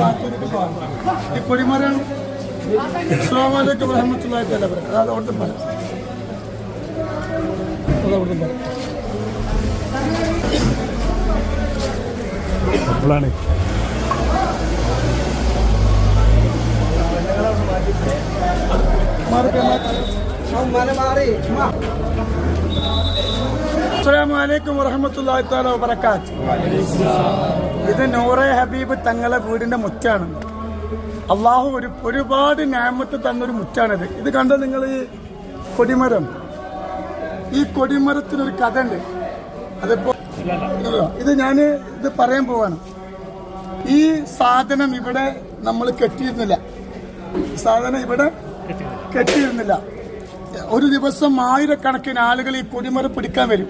ഈ കൊടിമരം അസ്ലാമലൈക്കും വറഹമത്തുള്ളാഹി തആല ബറകാത്ത് അത് അവിടുത്തെ മരം അത് അവിടുത്തെ മരം അപ്പോഴാണ്. അസ്സലാമു വലൈക്കും വറഹമത്തല്ലാഹി തആല വബറകാത്ത്. ഇത് നൂറെ ഹബീബ് തങ്ങളെ വീടിന്റെ മുറ്റാണ്. അള്ളാഹു ഒരു ഒരുപാട് ന്യായമത്ത് തന്നൊരു മുറ്റാണിത്. ഇത് കണ്ട നിങ്ങൾ ഈ കൊടിമരം? ഈ കൊടിമരത്തിനൊരു കഥ ഉണ്ട് അതിപ്പോ ഇത് ഞാൻ ഇത് പറയാൻ പോവാണ്. ഈ സാധനം ഇവിടെ നമ്മൾ കെട്ടിയിരുന്നില്ല. സാധനം ഇവിടെ കെട്ടിയിരുന്നില്ല. ഒരു ദിവസം ആയിരക്കണക്കിന് ആളുകൾ ഈ കൊടിമരം പിടിക്കാൻ വരും.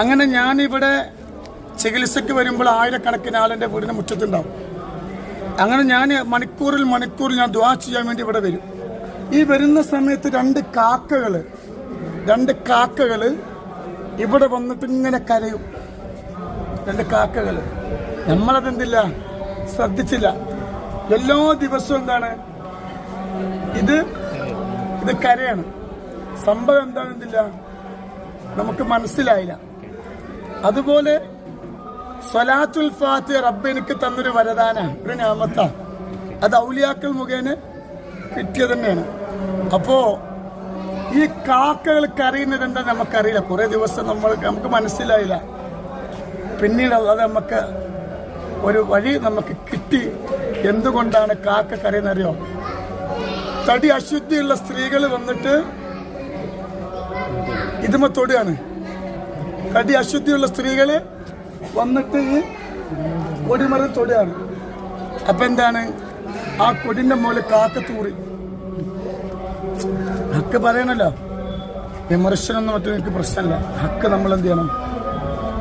അങ്ങനെ ഞാനിവിടെ ചികിത്സയ്ക്ക് വരുമ്പോൾ ആയിരക്കണക്കിന് ആളെന്റെ വീടിന് മുറ്റത്തുണ്ടാവും. അങ്ങനെ ഞാൻ മണിക്കൂറിൽ മണിക്കൂറിൽ ഞാൻ ദ്വാ ചെയ്യാൻ വേണ്ടി ഇവിടെ വരും. ഈ വരുന്ന സമയത്ത് രണ്ട് കാക്കകൾ രണ്ട് കാക്കകൾ ഇവിടെ വന്നിട്ട് ഇങ്ങനെ കരയും. രണ്ട് കാക്കകൾ നമ്മളതെന്തില്ല? ശ്രദ്ധിച്ചില്ല. എല്ലാ ദിവസവും എന്താണ്? ഇത് ഇത് കരയാണ്. സംഭവം എന്താണെന്നില്ല നമുക്ക് മനസ്സിലായില്ല. അതുപോലെ സ്വലാത്തുൽ ഫാത്തി റബ്ബ് എനിക്ക് തന്നൊരു വരദാന ഒരു ഞാമത്ത. അത് ഔലിയാക്കൾ മുഖേന കിട്ടിയത് തന്നെയാണ്. അപ്പോ ഈ കാക്കകൾക്ക് കരയുന്നത് എന്താ നമുക്കറിയില്ല. കുറെ ദിവസം നമ്മൾ നമുക്ക് മനസ്സിലായില്ല. പിന്നീട് അത് നമുക്ക് ഒരു വഴി നമുക്ക് കിട്ടി. എന്തുകൊണ്ടാണ് കാക്ക കരയുന്നറിയോ തടി അശുദ്ധിയുള്ള സ്ത്രീകൾ വന്നിട്ട് ഇതുമ തടി അശുദ്ധിയുള്ള സ്ത്രീകൾ വന്നിട്ട് ഈ കൊടിമരം തൊടുകയാണ്. അപ്പൊ എന്താണ്? ആ മുകളിൽ കാക്ക തൂറി. ഹക്ക് പറയണല്ലോ. വിമർശനം എന്ന് മറ്റും എനിക്ക് പ്രശ്നമല്ല. ഹക്ക് നമ്മൾ എന്ത് ചെയ്യണം?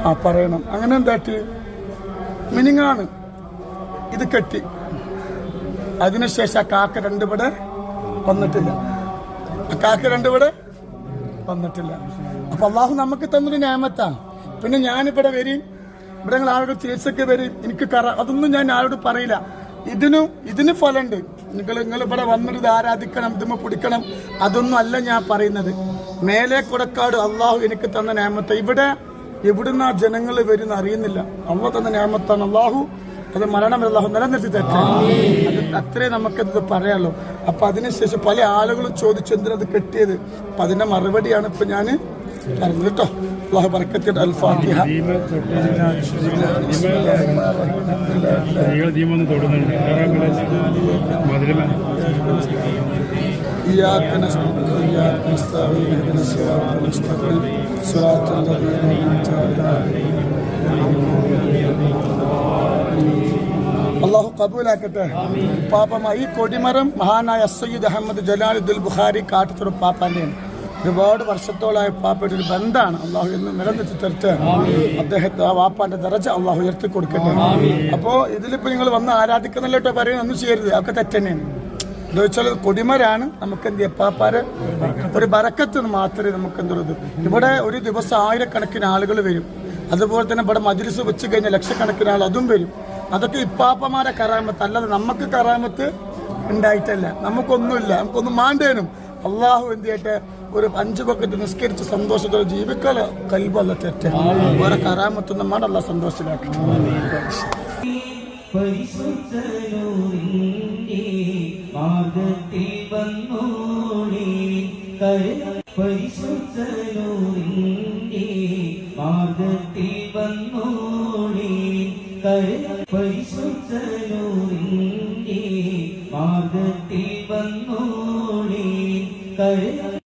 ആ പറയണം. അങ്ങനെ എന്താട്ടി മിനിങ്ങാണ്. ഇത് കെട്ടി. അതിനുശേഷം ആ കാക്ക രണ്ടുപടെ വന്നിട്ടില്ല. ആ കാക്ക രണ്ടുപടെ വന്നിട്ടില്ല. അപ്പൊ അള്ളാഹു നമുക്ക് തന്നൊരു ഞാമത്താണ്. പിന്നെ ഞാനിവിടെ വരും. ഇവിടെ ഞങ്ങൾ ആളുകൾ ചികിത്സക്ക് വരും. എനിക്ക് കറ അതൊന്നും ഞാൻ ആരോട് പറയില്ല. ഇതിനും ഇതിന് ഫലമുണ്ട്. നിങ്ങൾ നിങ്ങൾ ഇവിടെ വന്നിട്ട് ആരാധിക്കണം ഇതുമ്മ പിടിക്കണം അതൊന്നും അല്ല ഞാൻ പറയുന്നത്. മേലെ കൊടക്കാട് അള്ളാഹു എനിക്ക് തന്ന ഞാമത്ത്. ഇവിടെ എവിടുന്ന ജനങ്ങൾ വരുന്ന അറിയുന്നില്ല. അള്ളാഹു തന്ന ഞാമത്താണ്. അള്ളാഹു അത് മരണം അള്ളാഹു നിലനിർത്തി തെറ്റാണ് അത് അത്രേ നമുക്കത് പറയാമല്ലോ അപ്പൊ അതിനുശേഷം പല ആളുകളും ചോദിച്ചു എന്തിനത് കെട്ടിയത് അപ്പൊ അതിന്റെ മറുപടിയാണ് ഇപ്പൊ ഞാൻ പറഞ്ഞത് കേട്ടോ അള്ളാഹു ബർക്കത്തിട്ട് അൽ ഫാത്തിഹ ദീപ തൊട്ട് സ്ത്രീകൾ ദീപം തൊടുന്നുണ്ട് മധുരമ إياك نستعين وإياك نستعين اهدنا الصراط المستقيم صراط الذين أنعمت عليهم അള്ളാഹു കബൂലാക്കട്ടെ. പാപ്പമ്മ ഈ കൊടിമരം മഹാനായ സയ്യിദ് അഹമ്മദ് ജലാലുദ്ദുൽ ബുഖാരി കാട്ടത്തുറ പാപ്പാന്റെയാണ് ഒരുപാട് വർഷത്തോളായ പാപ്പയുടെ ഒരു ബന്ധാണ് അള്ളാഹു എന്ന് നിലനിർത്തി തരട്ടെ. അദ്ദേഹത്തെ ആ വാപ്പാന്റെ ദറജ അള്ളാഹു ഉയർത്തി കൊടുക്കട്ടെ. അപ്പോ ഇതിലിപ്പോ നിങ്ങൾ വന്ന് ആരാധിക്കുന്നല്ലോട്ടോ പറയുന്നത് ഒന്നും ചെയ്യരുത്. ഒക്കെ തെറ്റന്നെയാണ്. എന്താ വെച്ചാൽ കൊടിമരാണ് നമുക്ക് എന്ത് എപ്പാപ്പാര് ഒരു ബറക്കത്ത് മാത്രമേ നമുക്ക് എന്തുള്ളത് ഇവിടെ ഒരു ദിവസം ആയിരക്കണക്കിന് ആളുകൾ വരും. അതുപോലെ തന്നെ ഇവിടെ മജ്ലിസ് വെച്ച് കഴിഞ്ഞാൽ ലക്ഷക്കണക്കിന് ആൾ അതും വരും. അതൊക്കെ ഇപ്പാപ്പമാരെ കറാമത്ത് അല്ലാതെ നമുക്ക് കറാമത്ത് ഉണ്ടായിട്ടല്ല. നമുക്കൊന്നുമില്ല. നമുക്കൊന്നും മാണ്ടേനും. അള്ളാഹു എന്ത് ചെയ്യട്ടെ ഒരു അഞ്ച് പക്കറ്റ് നിസ്കരിച്ച് സന്തോഷത്തോടെ ജീവിക്കല. കൽബല്ല തെറ്റ. വേറെ കറാമത്തൊന്നും മാടല്ല അല്ല സന്തോഷത്തിലാക്കണം പരിശുദ്ധ മാർഗത്തിൽ പരിശുദ്ധനൂറിന്റെ മാർഗത്തിൽ വന്നോളി.